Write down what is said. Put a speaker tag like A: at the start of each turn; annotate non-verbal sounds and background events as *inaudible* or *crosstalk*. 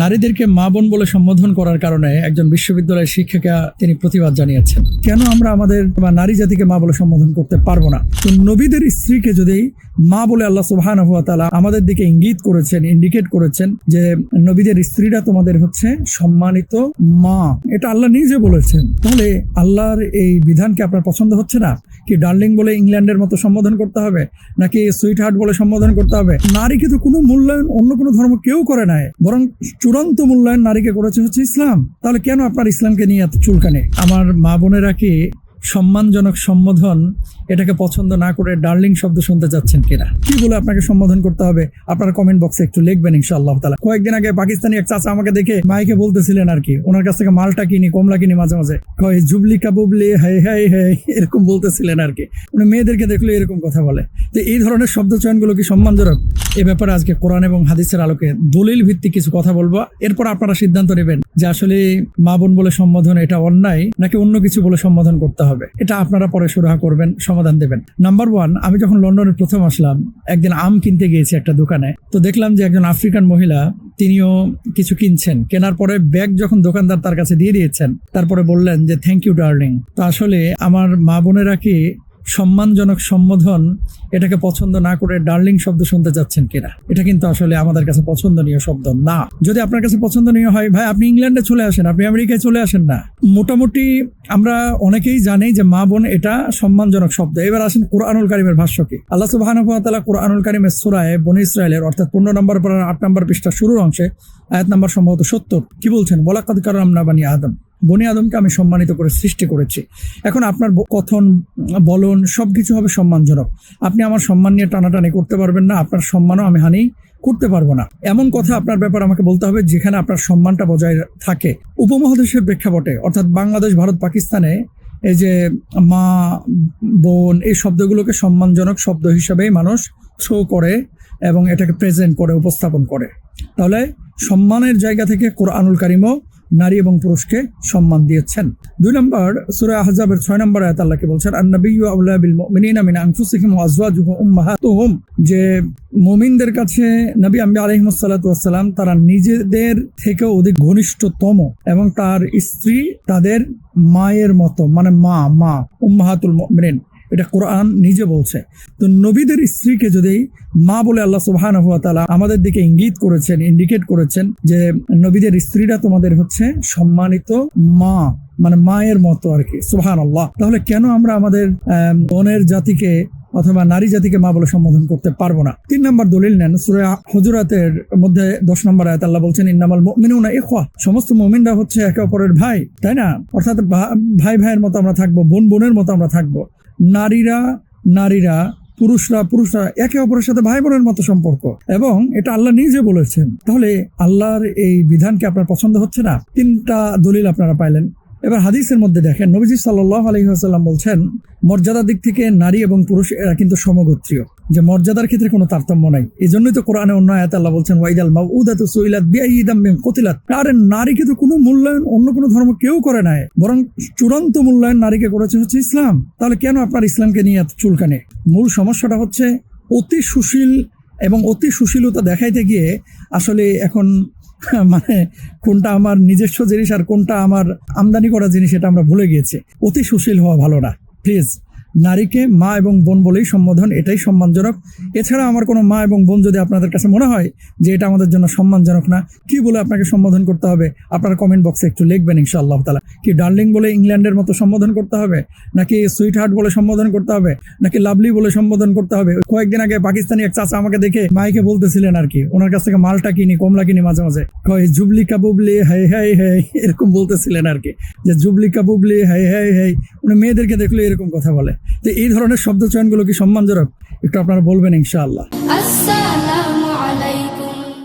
A: নারীদেরকে মা বোন বলে সম্বোধন করার কারণে একজন বিশ্ববিদ্যালয়ের শিক্ষিকা তিনি প্রতিবাদ জানিয়েছেন। কেন আমরা আমাদের বা নারী জাতিকে মা বলে সম্বোধন করতে পারব না? তো নবীদের স্ত্রীকে যদি মা বলে আল্লাহ তাআলা আমাদের দিকে ইঙ্গিত করেছেন ইন্ডিকেট করেছেন যে নবীদের স্ত্রীরা তোমাদের হচ্ছে সম্মানিত মা। এটা আল্লাহ নিজে বলেছেন। তাহলে আল্লাহর এই বিধানকে আপনার পছন্দ হচ্ছে না? কি ডার্লিং বলে ইংল্যান্ডের মতো সম্বোধন করতে হবে? নাকি সুইট হার্ট বলে সম্বোধন করতে হবে? নারীকে তো কোনো মূল্যায়ন অন্য কোনো ধর্ম কেউ করে নাই। বরং চূড়ান্ত মূল্যায়ন নারীকে করেছে হচ্ছে ইসলাম। তাহলে কেন আপনার ইসলামকে নিয়ে এত চুলকানে? আমার মা বোনেরা কি সম্মানজনক সম্বোধন এটাকে পছন্দ না করে ডার্লিং শব্দ শুনতে চাচ্ছেন কিনা? কি বলে আপনাকে সম্বোধন করতে হবে? আপনার কমেন্ট বক্সে একটু লিখবেন ইনশাআল্লাহ তালা কয়েকদিন আগে পাকিস্তানি এক চাচা আমাকে দেখে মাইকে বলতেছিলেন আর কি, ওনার কাছ থেকে মালটা কিনি, কমলা কিনি মাঝে মাঝে। কয়, জুবলি কাবুবলি হাই হাই হাই এরকম বলতেছিলেন আর কি। উনি মেয়েদেরকে দেখলে এরকম কথা বলে। তো এই ধরনের শব্দ চয়নগুলো কি সম্মানজনক? এ ব্যাপারে আজকে কোরআন এবং হাদিসের আলোকে দলিল ভিত্তিক কিছু কথা বলব। এরপর আপনারা সিদ্ধান্ত নেবেন যে আসলে মা বোন বলে সম্বোধন এটা অন্যায় নাকি অন্য কিছু বলে সম্বোধন করতে হবে। এটা আপনারা পরে সুরাহা করবেন, সমাধান দেবেন। নাম্বার ওয়ান আমি যখন লন্ডনে প্রথম আসলাম, একদিন আম কিনতে গিয়েছি একটা দোকানে। তো দেখলাম যে একজন আফ্রিকান মহিলা, তিনিও কিছু কিনছেন। কেনার পরে ব্যাগ যখন দোকানদার তার কাছে দিয়ে দিয়েছেন, তারপরে বললেন যে থ্যাংক ইউ ডার্লিং তো আসলে আমার মা বোনেরা কি সম্মানজনক সম্বোধন এটাকে পছন্দ না করে ডার্লিং শব্দ শুনতে চাচ্ছেন কিনা? এটা কিন্তু আসলে আমাদের কাছে পছন্দনীয় শব্দ না। যদি আপনার কাছে পছন্দনীয় হয়, ভাই, আপনি ইংল্যান্ডে চলে আসেন, আপনি আমেরিকায় চলে আসেন না। মোটামুটি আমরা অনেকেই জানি যে মা বোন এটা সম্মানজনক শব্দ। এবার আসেন কোরআনুল কারিমের ভাষ্য কি? আল্লাহ সুবাহানুতালা কোরআনুল কারিমের সুরায় বনি ইসরায়েলের অর্থাৎ পনেরো নম্বর পর আট নম্বর পৃষ্ঠা শুরুর অংশে, আয়াত নম্বর সম্ভবত সত্তর। কি বলছেন? বলাকাদ কারাম না বানি আদম। বনি আদমকে আমি সম্মানিত করে সৃষ্টি করেছি। এখন আপনার কথন, বলন সব কিছু হবে সম্মানজনক। আপনি আমার সম্মান নিয়ে টানাটানি করতে পারবেন না, আপনার সম্মানও আমি হানি করতে পারব না। এমন কথা আপনার ব্যাপার আমাকে বলতে হবে যেখানে আপনার সম্মানটা বজায় থাকে। উপমহাদেশের প্রেক্ষাপটে, অর্থাৎ বাংলাদেশ, ভারত, পাকিস্তানে, এই যে মা, বোন, এই শব্দগুলোকে সম্মানজনক শব্দ হিসাবেই মানুষ শো করে এবং এটাকে প্রেজেন্ট করে, উপস্থাপন করে। তাহলে সম্মানের জায়গা থেকে কোরআনুল কারিমও নারী এবং পুরুষকে সম্মান দিয়েছেন। দুই নম্বর, সূরা আহজাবের ছয় নম্বর আয়াত আল্লাহকে বলছেন, আন্নাবিয়্যু আউলা বিল মুমিনিনা আনফুসিহিম ওয়া আজওয়াজুহুম উম্মাহাতুহুম। যে মুমিনদের কাছে নবী আম্বি আলাইহিস সালাতু তারা নিজেদের থেকে অধিক ঘনিষ্ঠতম এবং তার স্ত্রী তাদের মায়ের মতো মানে মা মা, উম্মাহাতুল মুমিনিন। এটা কোরআন নিজে বলছে। তো নবীদের স্ত্রীকে যদি মা বলে আল্লাহ সুবহান আমাদের দিকে ইঙ্গিত করেছেন ইন্ডিকেট করেছেন যে নবীদের স্ত্রীরা তোমাদের হচ্ছে সম্মানিত মা মানে মায়ের মতো আর কি সুবহান আল্লাহ তাহলে কেন আমরা আমাদের বোনের জাতিকে অথবা নারী জাতিকে মা বলে সম্বোধন করতে পারব না? তিন নম্বর দলিল নেন, সুরা হজুরাতের মধ্যে দশ নম্বর আয়াত আল্লাহ বলছেন, ইন্নামাল মুমিনুনা ইখওয়া সমস্ত মুমিনরা হচ্ছে একে অপরের ভাই, তাই না? অর্থাৎ ভাই ভাইয়ের মতো আমরা থাকব বোন বোনের মতো আমরা থাকব। নারীরা নারীরা, পুরুষরা পুরুষরা একে অপরের সাথে ভাই বোনের মতো সম্পর্ক এবং এটা আল্লাহ নিজে বলেছেন। তাহলে আল্লাহর এই বিধানকে আপনার পছন্দ হচ্ছে না? তিনটা দলিল আপনারা পাইলেন। এবার হাদিসের মধ্যে দেখেন, নবীজি সাল্লাহ আলহিহাসাল্লাম বলছেন, মর্যাদার দিক থেকে নারী এবং পুরুষ এরা কিন্তু সমগোত্রীয়, যে মর্যাদার ক্ষেত্রে কোনো তারতম্য নাই। এই জন্যই তো কোরআনে অন্য আয়াত আল্লাহ বলছেন, ওয়াইদাল মাউদাতু সুইলাত বিআইদাম মিন কতিলাত। আরে নারীকে তো কোনো মূল্যায়ন, অন্য কোনো ধর্ম কেউ করে নাই, বরং চূড়ান্ত মূল্যায়ন নারীকে করেছে হচ্ছে ইসলাম। তাহলে কেন আপনার ইসলামকে নিয়ে এত চুলকানে? মূল সমস্যাটা হচ্ছে অতি সুশীল এবং অতি সুশীলতা দেখাইতে গিয়ে আসলে এখন *laughs* মানে কোনটা আমার নিজস্ব জিনিস আর কোনটা আমার আমদানি করা জিনিস এটা আমরা ভুলে গিয়েছি। অতি সুশীল হওয়া ভালো না প্লিজ নারীকে মা এবং বোন বলেই সম্বোধন, এটাই সম্মানজনক। এছাড়া আমার কোনো মা এবং বোন যদি আপনাদের কাছে মনে হয় যে এটা আমাদের জন্য সম্মানজনক না, কি বলে আপনাকে সম্বোধন করতে হবে? আপনার কমেন্ট বক্সে একটু লিখবেন ইনশাআল্লাহ তালা কি ডার্লিং বলে ইংল্যান্ডের মতো সম্বোধন করতে হবে? নাকি সুইট হার্ট বলে সম্বোধন করতে হবে? নাকি লাভলি বলে সম্বোধন করতে হবে? কয়েকদিন আগে পাকিস্তানি এক চাচা আমাকে দেখে মাইকে বলতেছিলেন আর কি, ওনার কাছ থেকে মালটা কিনি, কমলা কিনি মাঝে মাঝে। কয়, জুবলি কাবুবলি, হাই হাই হাই, এরকম বলতেছিলেন আর কি। যে, জুবলি কাবুবলি, হাই হাই হাই, উনি মেয়েদেরকে দেখলে এরকম কথা বলে। তো এই ধরনের শব্দ চয়নগুলো কি সম্মানজনক? একটু আপনারা বলবেন ইনশাআল্লাহ।